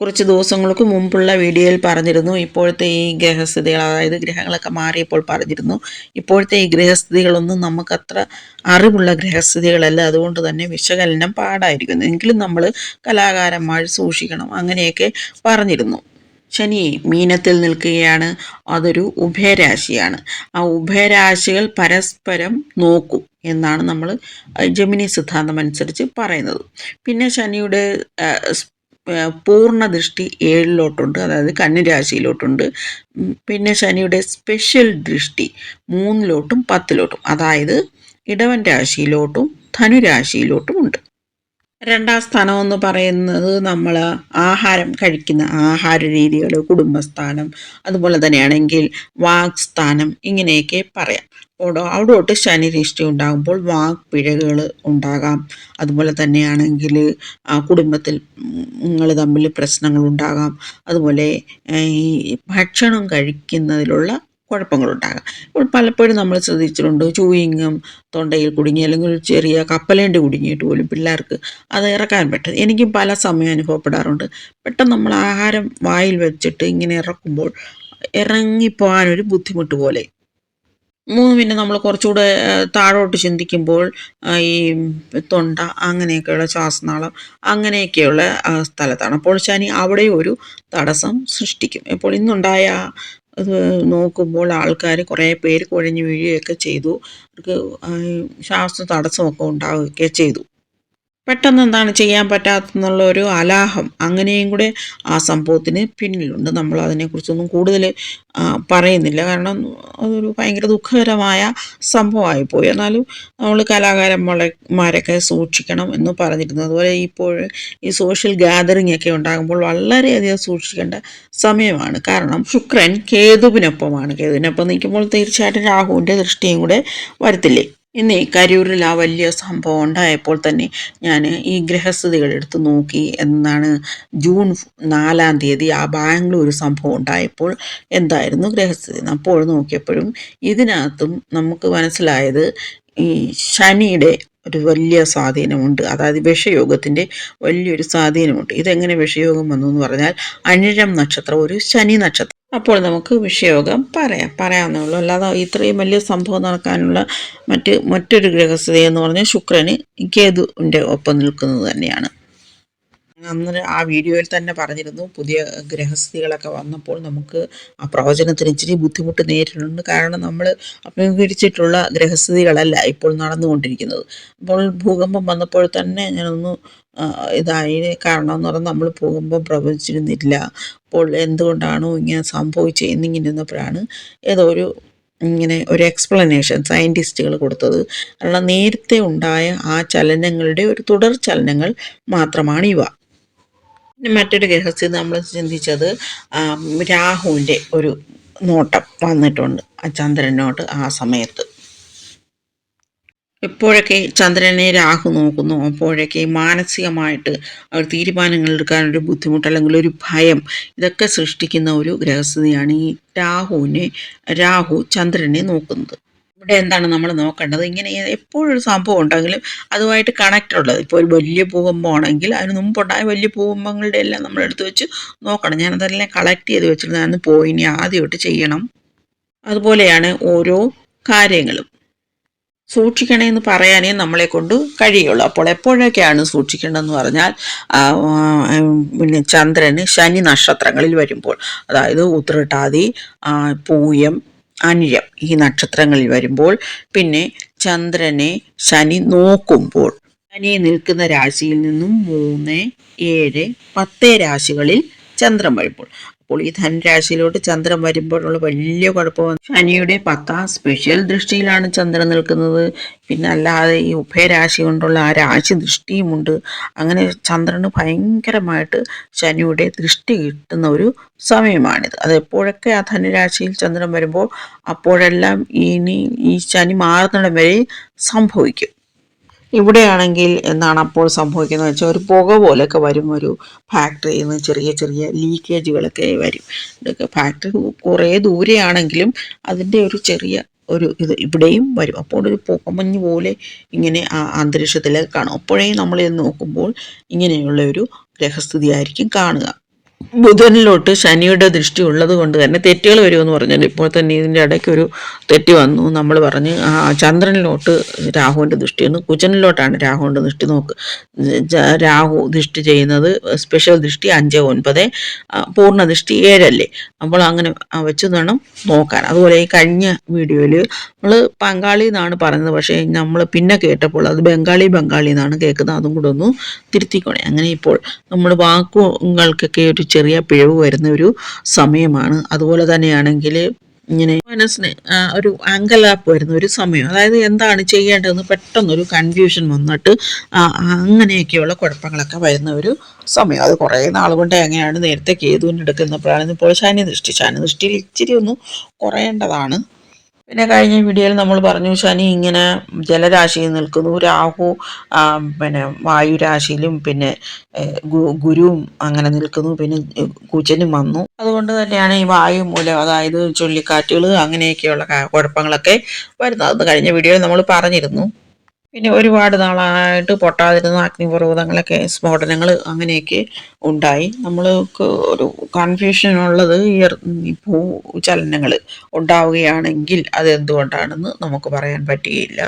കുറച്ച് ദിവസങ്ങൾക്ക് മുമ്പുള്ള വീഡിയോയിൽ പറഞ്ഞിരുന്നു. ഇപ്പോഴത്തെ ഈ ഗ്രഹസ്ഥിതികൾ അതായത് ഗ്രഹങ്ങളൊക്കെ മാറിയപ്പോൾ പറഞ്ഞിരുന്നു. ഇപ്പോഴത്തെ ഈ ഗ്രഹസ്ഥിതികളൊന്നും നമുക്കത്ര അറിവുള്ള ഗ്രഹസ്ഥിതികളല്ല. അതുകൊണ്ട് തന്നെ വിശകലനം പാടായിരിക്കുന്നു. എങ്കിലും നമ്മൾ കലാകാരന്മാർ സൂക്ഷിക്കണം. അങ്ങനെയൊക്കെ പറഞ്ഞിരുന്നു. ശനി മീനത്തിൽ നിൽക്കുകയാണ്. അതൊരു ഉഭയരാശിയാണ്. ആ ഉഭയരാശികൾ പരസ്പരം നോക്കും എന്നാണ് നമ്മൾ ജമിനി സിദ്ധാന്തം അനുസരിച്ച് പറയുന്നത്. പിന്നെ ശനിയുടെ പൂർണ ദൃഷ്ടി ഏഴിലോട്ടുണ്ട് അതായത് കന്നിരാശിയിലോട്ടുണ്ട്. പിന്നെ ശനിയുടെ സ്പെഷ്യൽ ദൃഷ്ടി മൂന്നിലോട്ടും പത്തിലോട്ടും അതായത് ഇടവൻ രാശിയിലോട്ടും ധനുരാശിയിലോട്ടും ഉണ്ട്. രണ്ടാം സ്ഥാനം എന്ന് പറയുന്നത് നമ്മൾ ആഹാരം കഴിക്കുന്ന ആഹാര രീതികൾ കുടുംബസ്ഥാനം അതുപോലെ തന്നെയാണെങ്കിൽ വാക്സ്ഥാനം ഇങ്ങനെയൊക്കെ പറയാം. അവിടെ അവിടോട്ട് ശനി ദൃഷ്ടി ഉണ്ടാകുമ്പോൾ വാക് പിഴകൾ ഉണ്ടാകാം. അതുപോലെ തന്നെയാണെങ്കിൽ കുടുംബത്തിൽ നിങ്ങൾ തമ്മിൽ പ്രശ്നങ്ങൾ ഉണ്ടാകാം. അതുപോലെ ഈ ഭക്ഷണം കഴിക്കുന്നതിലുള്ള കുഴപ്പങ്ങളുണ്ടാകാം ഇപ്പോൾ പലപ്പോഴും നമ്മൾ ശ്രദ്ധിച്ചിട്ടുണ്ട് ചൂയിങ്ങും തൊണ്ടയിൽ കുടുങ്ങി അല്ലെങ്കിൽ ഒരു ചെറിയ കപ്പലേണ്ടി കുടുങ്ങിയിട്ട് പോലും പിള്ളേർക്ക് അത് ഇറക്കാൻ പറ്റും. എനിക്കും പല സമയം അനുഭവപ്പെടാറുണ്ട്. പെട്ടെന്ന് നമ്മൾ ആഹാരം വായിൽ വെച്ചിട്ട് ഇങ്ങനെ ഇറക്കുമ്പോൾ ഇറങ്ങിപ്പോകാനൊരു ബുദ്ധിമുട്ട് പോലെ മൂന്ന് പിന്നെ നമ്മൾ കുറച്ചുകൂടെ താഴോട്ട് ചിന്തിക്കുമ്പോൾ ഈ തൊണ്ട അങ്ങനെയൊക്കെയുള്ള ശ്വാസനാളം അങ്ങനെയൊക്കെയുള്ള സ്ഥലത്താണ്. അപ്പോൾ ശനി അവിടെ ഒരു തടസ്സം സൃഷ്ടിക്കും. ഇപ്പോൾ ഇന്നുണ്ടായ അത് നോക്കുമ്പോൾ ആൾക്കാർ കുറേ പേര് കുഴഞ്ഞു വീഴുകയൊക്കെ ചെയ്തു. അവർക്ക് ശ്വാസ തടസ്സമൊക്കെ ഉണ്ടാവുകയൊക്കെ ചെയ്തു. പെട്ടെന്ന് എന്താണ് ചെയ്യാൻ പറ്റാത്തെന്നുള്ള ഒരു അലാഹം അങ്ങനെയും കൂടെ ആ സംഭവത്തിന് പിന്നിലുണ്ട്. നമ്മൾ അതിനെക്കുറിച്ചൊന്നും കൂടുതൽ പറയുന്നില്ല. കാരണം അതൊരു ഭയങ്കര ദുഃഖകരമായ സംഭവമായി പോയി. എന്നാലും നമ്മൾ കലാകാരന്മാരൊക്കെ സൂക്ഷിക്കണം എന്ന് പറഞ്ഞിരുന്നു. അതുപോലെ ഇപ്പോൾ ഈ സോഷ്യൽ ഗാദറിങ് ഒക്കെ ഉണ്ടാകുമ്പോൾ വളരെയധികം സൂക്ഷിക്കേണ്ട സമയമാണ്. കാരണം ശുക്രൻ കേതുവിനൊപ്പമാണ്. കേതുവിനൊപ്പം നിൽക്കുമ്പോൾ തീർച്ചയായിട്ടും രാഹുവിന്റെ ദൃഷ്ടിയും കൂടെ വരത്തില്ലേ? ഇന്നേ കരൂരിൽ ആ വലിയ സംഭവം ഉണ്ടായപ്പോൾ തന്നെ ഞാൻ ഈ ഗ്രഹസ്ഥിതികൾ എടുത്ത് നോക്കി എന്നാണ് ജൂൺ നാലാം തീയതി ആ ബാംഗ്ലൂർ സംഭവം ഉണ്ടായപ്പോൾ എന്തായിരുന്നു ഗ്രഹസ്ഥിതി അപ്പോൾ നോക്കിയപ്പോഴും ഇതിനകത്തും നമുക്ക് മനസ്സിലായത് ഈ ശനിയുടെ ഒരു വലിയ സ്വാധീനമുണ്ട്. അതായത് വിഷയോഗത്തിന്റെ വലിയൊരു സ്വാധീനമുണ്ട്. ഇതെങ്ങനെ വിഷയോഗം വന്നു എന്ന് പറഞ്ഞാൽ അനിഴം നക്ഷത്രം ഒരു ശനി നക്ഷത്രം അപ്പോൾ നമുക്ക് വിഷയോഗം പറയാം. പറയാവുന്നേ ഉള്ളൂ അല്ലാതെ ഇത്രയും വലിയ സംഭവം നടക്കാനുള്ള മറ്റ് മറ്റൊരു ഗ്രഹസ്ഥിതി എന്ന് പറഞ്ഞാൽ ശുക്രന് കേതുവിന്റെ ഒപ്പം നിൽക്കുന്നത് തന്നെയാണ്. അന്ന് ആ വീഡിയോയിൽ തന്നെ പറഞ്ഞിരുന്നു പുതിയ ഗ്രഹസ്ഥിതികളൊക്കെ വന്നപ്പോൾ നമുക്ക് ആ പ്രവചനത്തിന് ഇച്ചിരി ബുദ്ധിമുട്ട് നേരിടുന്നുണ്ട്. കാരണം നമ്മൾ അഭിമുഖീകരിച്ചിട്ടുള്ള ഗ്രഹസ്ഥിതികളല്ല ഇപ്പോൾ നടന്നുകൊണ്ടിരിക്കുന്നത്. അപ്പോൾ ഭൂകമ്പം വന്നപ്പോൾ തന്നെ ഞാനൊന്ന് ഇതായി. കാരണം എന്ന് പറഞ്ഞാൽ നമ്മൾ ഭൂകമ്പം പ്രവചിച്ചിരുന്നില്ല. അപ്പോൾ എന്തുകൊണ്ടാണോ ഇങ്ങനെ സംഭവിച്ചത് എന്നിങ്ങനെ ഇരുന്നപ്പോഴാണ് ഏതോ ഒരു ഇങ്ങനെ ഒരു എക്സ്പ്ലനേഷൻ സയന്റിസ്റ്റുകൾ കൊടുത്തത്. കാരണം നേരത്തെ ഉണ്ടായ ആ ചലനങ്ങളുടെ ഒരു തുടർ ചലനങ്ങൾ മാത്രമാണ് ഇവ. മറ്റൊരു ഗ്രഹസ്ഥിതി നമ്മൾ ചിന്തിച്ചത് രാഹുവിന്റെ ഒരു നോട്ടം വന്നിട്ടുണ്ട് ആ ചന്ദ്രനോട്ട് ആ സമയത്ത്. എപ്പോഴൊക്കെ ചന്ദ്രനെ രാഹു നോക്കുന്നു അപ്പോഴൊക്കെ മാനസികമായിട്ട് അവർ തീരുമാനങ്ങൾ എടുക്കാനൊരു ബുദ്ധിമുട്ട് അല്ലെങ്കിൽ ഒരു ഭയം ഇതൊക്കെ സൃഷ്ടിക്കുന്ന ഒരു ഗ്രഹസ്ഥിതിയാണ് ഈ രാഹുവിനെ രാഹു ചന്ദ്രനെ നോക്കുന്നത്. ഇവിടെ എന്താണ് നമ്മൾ നോക്കേണ്ടത്? ഇങ്ങനെ എപ്പോഴൊരു സംഭവം ഉണ്ടെങ്കിലും അതുമായിട്ട് കണക്റ്റ് ഉള്ളത്. ഇപ്പോൾ ഒരു വലിയ ഭൂകമ്പമാണെങ്കിൽ അതിന് മുമ്പുണ്ടായ വലിയ ഭൂകമ്പങ്ങളുടെ എല്ലാം നമ്മൾ എടുത്ത് വെച്ച് നോക്കണം. ഞാൻ ഞാനതെല്ലാം കളക്ട് ചെയ്ത് വെച്ചിരുന്നതാണ് പോയി ഇനി ആദ്യമായിട്ട് ചെയ്യണം. അതുപോലെയാണ് ഓരോ കാര്യങ്ങളും. സൂക്ഷിക്കണേ എന്ന് പറയാനേ നമ്മളെ കൊണ്ട് കഴിയുള്ളൂ. അപ്പോൾ എപ്പോഴൊക്കെയാണ് സൂക്ഷിക്കേണ്ടതെന്ന് പറഞ്ഞാൽ പിന്നെ ചന്ദ്രന് ശനി നക്ഷത്രങ്ങളിൽ വരുമ്പോൾ. അതായത് ഉത്രട്ടാതി പൂയം അനിഴം ഈ നക്ഷത്രങ്ങളിൽ വരുമ്പോൾ. പിന്നെ ചന്ദ്രനെ ശനി നോക്കുമ്പോൾ. ശനി നിൽക്കുന്ന രാശിയിൽ നിന്നും മൂന്ന് ഏഴ് പത്ത് രാശികളിൽ ചന്ദ്രൻ വരുമ്പോൾ. അപ്പോൾ ഈ ധനരാശിയിലോട്ട് ചന്ദ്രൻ വരുമ്പോഴുള്ള വലിയ കുഴപ്പം ശനിയുടെ പത്താം സ്പെഷ്യൽ ദൃഷ്ടിയിലാണ് ചന്ദ്രൻ നിൽക്കുന്നത്. പിന്നെ അല്ലാതെ ഈ ഉഭയരാശി കൊണ്ടുള്ള ആ രാശി ദൃഷ്ടിയുമുണ്ട് അങ്ങനെ ചന്ദ്രന് ഭയങ്കരമായിട്ട് ശനിയുടെ ദൃഷ്ടി കിട്ടുന്ന ഒരു സമയമാണിത്. അത് എപ്പോഴൊക്കെ ആ ധനുരാശിയിൽ ചന്ദ്രൻ വരുമ്പോൾ അപ്പോഴെല്ലാം ഇനി ഈ ശനി മാറുന്നിടം വരെ സംഭവിക്കും. ഇവിടെയാണെങ്കിൽ എന്താണ് അപ്പോൾ സംഭവിക്കുന്നത് വെച്ചാൽ ഒരു പുക പോലെയൊക്കെ വരും ഒരു ഫാക്ടറിയിൽ നിന്ന് ചെറിയ ചെറിയ ലീക്കേജുകളൊക്കെ വരും. ഇതൊക്കെ ഫാക്ടറി കുറേ ദൂരെയാണെങ്കിലും അതിന്റെ ഒരു ചെറിയ ഒരു ഇത് ഇവിടെയും വരും. അപ്പോൾ ഒരു പുകമഞ്ഞ് പോലെ ഇങ്ങനെ ആ അന്തരീക്ഷത്തിലേക്ക് കാണും. അപ്പോഴേ നമ്മൾ നോക്കുമ്പോൾ ഇങ്ങനെയുള്ള ഒരു ഗ്രഹസ്ഥിതി ആയിരിക്കും കാണുക. ബുധനിലോട്ട് ശനിയുടെ ദൃഷ്ടി ഉള്ളത് കൊണ്ട് തന്നെ തെറ്റുകൾ വരുമെന്ന് പറഞ്ഞാൽ ഇപ്പോൾ തന്നെ ഇതിന്റെ ഇടയ്ക്ക് ഒരു തെറ്റ് വന്നു. നമ്മൾ പറഞ്ഞ് ആ ചന്ദ്രനിലോട്ട് രാഹുവിന്റെ ദൃഷ്ടി വന്നു. കുജനിലോട്ടാണ് രാഹുവിന്റെ ദൃഷ്ടി നോക്ക് രാഹു ദൃഷ്ടി ചെയ്യുന്നത്. സ്പെഷ്യൽ ദൃഷ്ടി അഞ്ച് ഒൻപത് പൂർണ ദൃഷ്ടി ഏഴല്ലേ. അപ്പോൾ അങ്ങനെ വെച്ച് വേണം നോക്കാൻ. അതുപോലെ ഈ കഴിഞ്ഞ വീഡിയോയിൽ നമ്മൾ പങ്കാളി എന്നാണ് പറഞ്ഞത് പക്ഷേ നമ്മൾ പിന്നെ കേട്ടപ്പോൾ അത് ബംഗാളി ബംഗാളി എന്നാണ് കേൾക്കുന്നത്. അതും കൂടെ ഒന്ന് തിരുത്തിക്കോണേ. അങ്ങനെ ഇപ്പോൾ നമ്മൾ വാക്കുകൾക്കൊക്കെ ഒരു ചെറിയ പിഴവ് വരുന്ന ഒരു സമയമാണ്. അതുപോലെ തന്നെയാണെങ്കിൽ ഇങ്ങനെ മനസ്സിന് ഒരു അങ്കലാപ്പ് വരുന്ന ഒരു സമയം. അതായത് എന്താണ് ചെയ്യേണ്ടതെന്ന് പെട്ടെന്നൊരു കൺഫ്യൂഷൻ വന്നിട്ട് അങ്ങനെയൊക്കെയുള്ള കുഴപ്പങ്ങളൊക്കെ വരുന്ന ഒരു സമയം. അത് കുറേ നാൾ കൊണ്ട് എങ്ങനെയാണ് നേരത്തെ കേതുവിന്റെ എടുക്കുന്നപ്പോഴാണ് ഇപ്പോൾ ശനി ദൃഷ്ടി ശനി ദൃഷ്ടിയിൽ ഇച്ചിരി ഒന്ന് കുറയേണ്ടതാണ്. പിന്നെ കഴിഞ്ഞ വീഡിയോയിൽ നമ്മൾ പറഞ്ഞു ശനി ഇങ്ങനെ ജലരാശിയിൽ നിൽക്കുന്നു. രാഹു പിന്നെ വായുരാശിയിലും പിന്നെ ഗുരുവും അങ്ങനെ നിൽക്കുന്നു. പിന്നെ കുജനും വന്നു. അതുകൊണ്ട് തന്നെയാണ് ഈ വായു മൂലം അതായത് ചുഴലിക്കാറ്റുകൾ അങ്ങനെയൊക്കെയുള്ള കുഴപ്പങ്ങളൊക്കെ വരുന്നത്. അത് കഴിഞ്ഞ വീഡിയോയിൽ നമ്മൾ പറഞ്ഞിരുന്നു. പിന്നെ ഒരുപാട് നാളായിട്ട് പൊട്ടാതിരുന്ന അഗ്നിപർവതങ്ങളൊക്കെ സ്ഫോടനങ്ങൾ അങ്ങനെയൊക്കെ ഉണ്ടായി. നമ്മൾക്ക് ഒരു കൺഫ്യൂഷൻ ഉള്ളത് ഈ ഭൂ ചലനങ്ങൾ ഉണ്ടാവുകയാണെങ്കിൽ അത് എന്തുകൊണ്ടാണെന്ന് നമുക്ക് പറയാൻ പറ്റുകയില്ല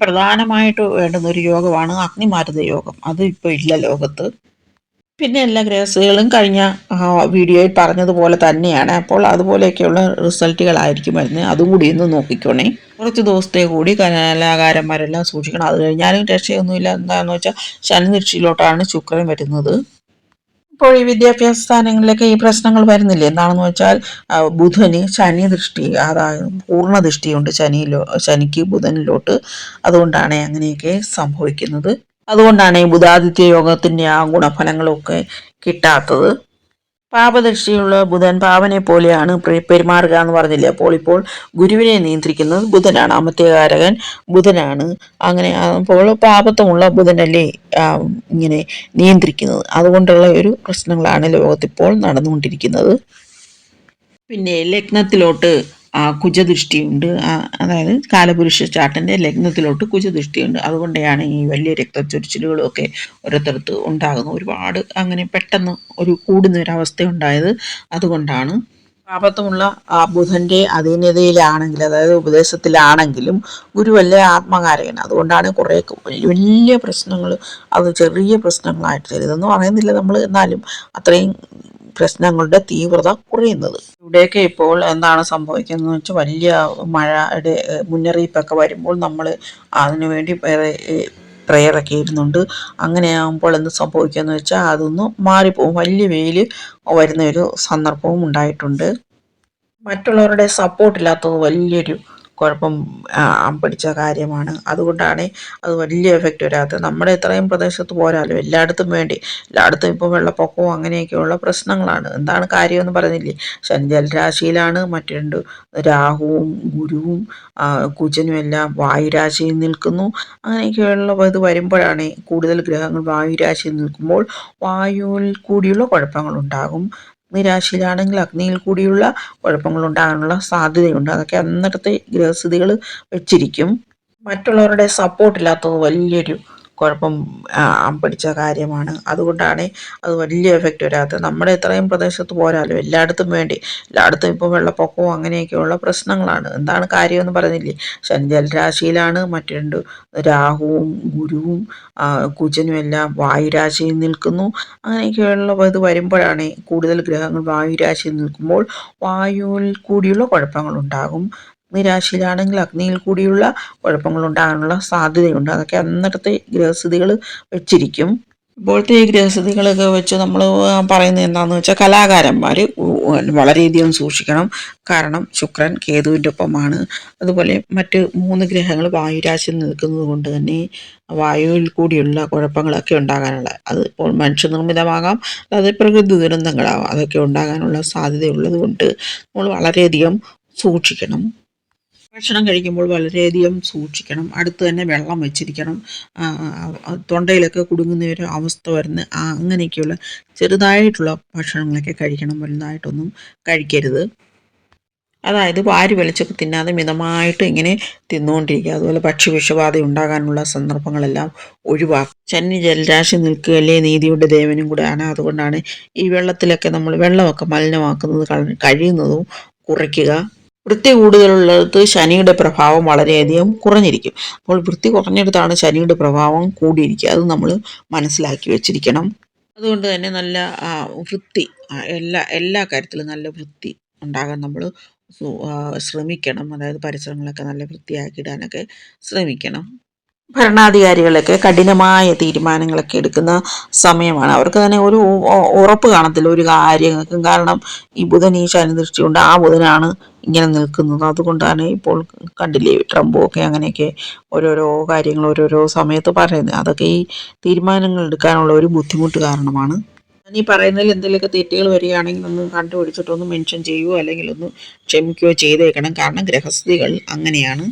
പ്രധാനമായിട്ട് വേണ്ടുന്ന ഒരു യോഗമാണ് അഗ്നിമാരുത യോഗം. അത് ഇപ്പോൾ ഇല്ല ലോകത്ത്. പിന്നെ എല്ലാ ഗ്രഹസുകളും കഴിഞ്ഞ വീഡിയോയിൽ പറഞ്ഞതുപോലെ തന്നെയാണ്. അപ്പോൾ അതുപോലെയൊക്കെയുള്ള റിസൾട്ടുകളായിരിക്കും വരുന്നത്. അതും കൂടി ഒന്ന് നോക്കിക്കോണേ. കുറച്ച് ദിവസത്തെ കൂടി കലാകാരന്മാരെല്ലാം സൂക്ഷിക്കണം. അത് കഴിഞ്ഞാലും രക്ഷയൊന്നുമില്ല. എന്താണെന്ന് വെച്ചാൽ ശനിദൃഷ്ടിയിലോട്ടാണ് ശുക്രൻ വരുന്നത്. ഇപ്പോൾ ഈ വിദ്യാഭ്യാസ സ്ഥാനങ്ങളിലൊക്കെ ഈ പ്രശ്നങ്ങൾ വരുന്നില്ല? എന്താണെന്ന് വെച്ചാൽ ബുധന് ശനി ദൃഷ്ടി അതായത് പൂർണ ദൃഷ്ടിയുണ്ട് ശനിയിലോ ശനിക്ക് ബുധനിലോട്ട്. അതുകൊണ്ടാണ് അങ്ങനെയൊക്കെ സംഭവിക്കുന്നത്. അതുകൊണ്ടാണ് ഈ ബുധാദിത്യ യോഗത്തിന്റെ ആ ഗുണഫലങ്ങളൊക്കെ കിട്ടാത്തത്. പാപദൃഷ്ടിയുള്ള ബുധൻ പാവനെ പോലെയാണ് പെരുമാറുക എന്ന് പറഞ്ഞില്ല? അപ്പോൾ ഇപ്പോൾ ഗുരുവിനെ നിയന്ത്രിക്കുന്നത് ബുധനാണ് അമത്യകാരകൻ ബുധനാണ്. അങ്ങനെ അപ്പോൾ പാപത്വമുള്ള ബുധനല്ലേ ഇങ്ങനെ നിയന്ത്രിക്കുന്നത്. അതുകൊണ്ടുള്ള ഒരു പ്രശ്നങ്ങളാണ് ലോകത്തിപ്പോൾ നടന്നുകൊണ്ടിരിക്കുന്നത്. പിന്നെ ലഗ്നത്തിലോട്ട് കുജദൃഷ്ടിയുണ്ട്. അതായത് കാലപുരുഷ ചാട്ടന്റെ ലഗ്നത്തിലോട്ട് കുജദൃഷ്ടിയുണ്ട്. അതുകൊണ്ടാണ് ഈ വലിയ രക്തച്ചൊരിച്ചിലുകളും ഒക്കെ ഓരോരുത്തർക്ക് ഉണ്ടാകുന്നത്. ഒരുപാട് അങ്ങനെ പെട്ടെന്ന് ഒരു കൂടുന്ന ഒരവസ്ഥ ഉണ്ടായത് അതുകൊണ്ടാണ്. പാപത്വമുള്ള ആ ബുധന്റെ അധീനതയിലാണെങ്കിൽ അതായത് ഉപദേശത്തിലാണെങ്കിലും ഗുരുവല്ല ആത്മകാരകൻ. അതുകൊണ്ടാണ് കുറേ വലിയ പ്രശ്നങ്ങൾ അത് ചെറിയ പ്രശ്നങ്ങളായിട്ട് ചെറുതെന്ന് പറയുന്നില്ല നമ്മൾ എന്നാലും. അത്രയും പ്രശ്നങ്ങളുടെ തീവ്രത കുറയുന്നത്. ഇവിടെയൊക്കെ ഇപ്പോൾ എന്താണ് സംഭവിക്കുന്നത് വെച്ചാൽ വലിയ മഴയുടെ മുന്നറിയിപ്പൊക്കെ വരുമ്പോൾ നമ്മൾ അതിനുവേണ്ടി പ്രയറൊക്കെ ഇരുന്നുണ്ട് അങ്ങനെയാകുമ്പോൾ എന്ത് സംഭവിക്കുകയെന്ന് വെച്ചാൽ അതൊന്ന് മാറിപ്പോകും വലിയ വെയിൽ വരുന്ന ഒരു സന്ദർഭവും ഉണ്ടായിട്ടുണ്ട്. മറ്റുള്ളവരുടെ സപ്പോർട്ടില്ലാത്തത് വലിയൊരു കുഴപ്പം പിടിച്ച കാര്യമാണ്. അതുകൊണ്ടാണ് അത് വലിയ എഫക്റ്റ് വരാത്തത്. നമ്മുടെ ഇത്രയും പ്രദേശത്ത് പോരാലും എല്ലായിടത്തും വേണ്ടി എല്ലായിടത്തും ഇപ്പോൾ വെള്ളപ്പൊക്കവും അങ്ങനെയൊക്കെയുള്ള പ്രശ്നങ്ങളാണ്. എന്താണ് കാര്യമെന്ന് പറയുന്നില്ലേ? ശനി ജലരാശിയിലാണ്. മറ്റു രണ്ട് രാഹുവും ഗുരുവും കുജനും എല്ലാം വായുരാശിയിൽ നിൽക്കുന്നു. അങ്ങനെയൊക്കെയുള്ള ഇത് വരുമ്പോഴാണ് കൂടുതൽ ഗ്രഹങ്ങൾ വായുരാശിയിൽ നിൽക്കുമ്പോൾ വായുവിൽ കൂടിയുള്ള കുഴപ്പങ്ങൾ ഉണ്ടാകും. അഗ്നിരാശിയിലാണെങ്കിൽ അഗ്നിയിൽ കൂടിയുള്ള കുഴപ്പങ്ങൾ ഉണ്ടാകാനുള്ള സാധ്യതയുണ്ട്. അതൊക്കെ അന്നത്തെ ഗ്രഹസ്ഥിതികൾ വെച്ചിരിക്കും. മറ്റുള്ളവരുടെ സപ്പോർട്ട് സപ്പോർട്ടില്ലാത്തത് വലിയൊരു കുഴപ്പം പിടിച്ച കാര്യമാണ്. അതുകൊണ്ടാണ് അത് വലിയ എഫക്റ്റ് വരാത്തത്. നമ്മുടെ ഇത്രയും പ്രദേശത്ത് പോരാലോ എല്ലായിടത്തും വേണ്ടി എല്ലായിടത്തും ഇപ്പോൾ വെള്ളപ്പൊക്കവും അങ്ങനെയൊക്കെയുള്ള പ്രശ്നങ്ങളാണ്. എന്താണ് കാര്യമെന്ന് പറയുന്നില്ലേ? ശനി ജലരാശിയിലാണ്. മറ്റു രണ്ട് രാഹുവും ഗുരുവും കുജനും എല്ലാം വായുരാശിയിൽ നിൽക്കുന്നു. അങ്ങനെയൊക്കെയുള്ള ഇത് വരുമ്പോഴാണ് കൂടുതൽ ഗ്രഹങ്ങൾ വായുരാശിയിൽ നിൽക്കുമ്പോൾ വായുവിൽ കൂടിയുള്ള കുഴപ്പങ്ങൾ ഉണ്ടാകും. അഗ്നിരാശിയിലാണെങ്കിൽ അഗ്നിയിൽ കൂടിയുള്ള കുഴപ്പങ്ങൾ ഉണ്ടാകാനുള്ള സാധ്യതയുണ്ട്. അതൊക്കെ അന്നത്തെ ഗ്രഹസ്ഥിതികൾ വെച്ചിരിക്കും. ഇപ്പോഴത്തെ ഈ ഗ്രഹസ്ഥിതികളൊക്കെ വെച്ച് നമ്മൾ പറയുന്നത് എന്താണെന്ന് വെച്ചാൽ കലാകാരന്മാർ വളരെയധികം സൂക്ഷിക്കണം. കാരണം ശുക്രൻ കേതുവിന്റെ ഒപ്പമാണ്. അതുപോലെ മറ്റ് മൂന്ന് ഗ്രഹങ്ങൾ വായുരാശിയിൽ നിൽക്കുന്നത് കൊണ്ട് തന്നെ വായുവിൽ കൂടിയുള്ള കുഴപ്പങ്ങളൊക്കെ ഉണ്ടാകാനുള്ള അത് ഇപ്പോൾ മനുഷ്യനിർമ്മിതമാകാം അത് പ്രകൃതി ദുരന്തങ്ങളാവാം അതൊക്കെ ഉണ്ടാകാനുള്ള സാധ്യതയുള്ളത് കൊണ്ട് നമ്മൾ വളരെയധികം സൂക്ഷിക്കണം. ഭക്ഷണം കഴിക്കുമ്പോൾ വളരെയധികം സൂക്ഷിക്കണം. അടുത്ത് തന്നെ വെള്ളം വെച്ചിരിക്കണം. തൊണ്ടയിലൊക്കെ കുടുങ്ങുന്ന ഒരു അവസ്ഥ വരുന്ന അങ്ങനെയൊക്കെയുള്ള ചെറുതായിട്ടുള്ള ഭക്ഷണങ്ങളൊക്കെ കഴിക്കണം. വലുതായിട്ടൊന്നും കഴിക്കരുത്. അതായത് വാരി വലിച്ചൊക്കെ തിന്നാതെ മിതമായിട്ട് ഇങ്ങനെ തിന്നുകൊണ്ടിരിക്കുക. അതുപോലെ ഭക്ഷ്യവിഷബാധ ഉണ്ടാകാനുള്ള സന്ദർഭങ്ങളെല്ലാം ഒഴിവാക്കുക. ചന്നി ജലരാശി നിൽക്കുകയല്ലേ നീതിയുടെ ദേവനും കൂടെയാണ്. അതുകൊണ്ടാണ് ഈ വെള്ളത്തിലൊക്കെ നമ്മൾ വെള്ളമൊക്കെ മലിനമാക്കുന്നത് കഴിയുന്നതും കുറയ്ക്കുക. വൃത്തി കൂടുതലുള്ളിടത്ത് ശനിയുടെ പ്രഭാവം വളരെയധികം കുറഞ്ഞിരിക്കും. അപ്പോൾ വൃത്തി കുറഞ്ഞിടത്താണ് ശനിയുടെ പ്രഭാവം കൂടിയിരിക്കുക. അത് നമ്മൾ മനസ്സിലാക്കി വെച്ചിരിക്കണം. അതുകൊണ്ട് തന്നെ നല്ല വൃത്തി എല്ലാ എല്ലാ കാര്യത്തിലും നല്ല വൃത്തി ഉണ്ടാകാൻ നമ്മൾ ശ്രമിക്കണം. അതായത് പരിസരങ്ങളൊക്കെ നല്ല വൃത്തിയാക്കിയിടാനൊക്കെ ശ്രമിക്കണം. ഭരണാധികാരികളൊക്കെ കഠിനമായ തീരുമാനങ്ങളൊക്കെ എടുക്കുന്ന സമയമാണ്. അവർക്ക് തന്നെ ഒരു ഉറപ്പ് കാണത്തില്ല ഒരു കാര്യങ്ങൾക്കും. കാരണം ഈ ബുധൻ ഈ കൊണ്ട് ആ ബുധനാണ് ഇങ്ങനെ നിൽക്കുന്നത്. അതുകൊണ്ടാണ് ഇപ്പോൾ കണ്ടില്ലേ ട്രംപും ഒക്കെ അങ്ങനെയൊക്കെ ഓരോരോ കാര്യങ്ങൾ ഓരോരോ സമയത്ത് പറയുന്നത്. അതൊക്കെ ഈ തീരുമാനങ്ങൾ എടുക്കാനുള്ള ഒരു ബുദ്ധിമുട്ട് കാരണമാണ്. ഈ പറയുന്നതിൽ എന്തെങ്കിലുമൊക്കെ തെറ്റുകൾ വരികയാണെങ്കിൽ ഒന്ന് കണ്ടുപിടിച്ചിട്ടൊന്ന് മെൻഷൻ ചെയ്യുകയോ അല്ലെങ്കിൽ ഒന്ന് ക്ഷമിക്കുകയോ ചെയ്തേക്കണം. കാരണം ഗ്രഹസ്ഥിതികൾ അങ്ങനെയാണ്.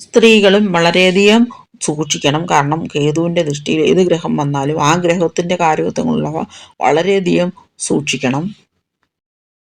സ്ത്രീകളും വളരെയധികം സൂക്ഷിക്കണം. കാരണം കേതുവിന്റെ ദൃഷ്ടിയിൽ ഏത് ഗ്രഹം വന്നാലും ആ ഗ്രഹത്തിന്റെ കാര്യത്വങ്ങളുള്ളവ വളരെയധികം സൂക്ഷിക്കണം.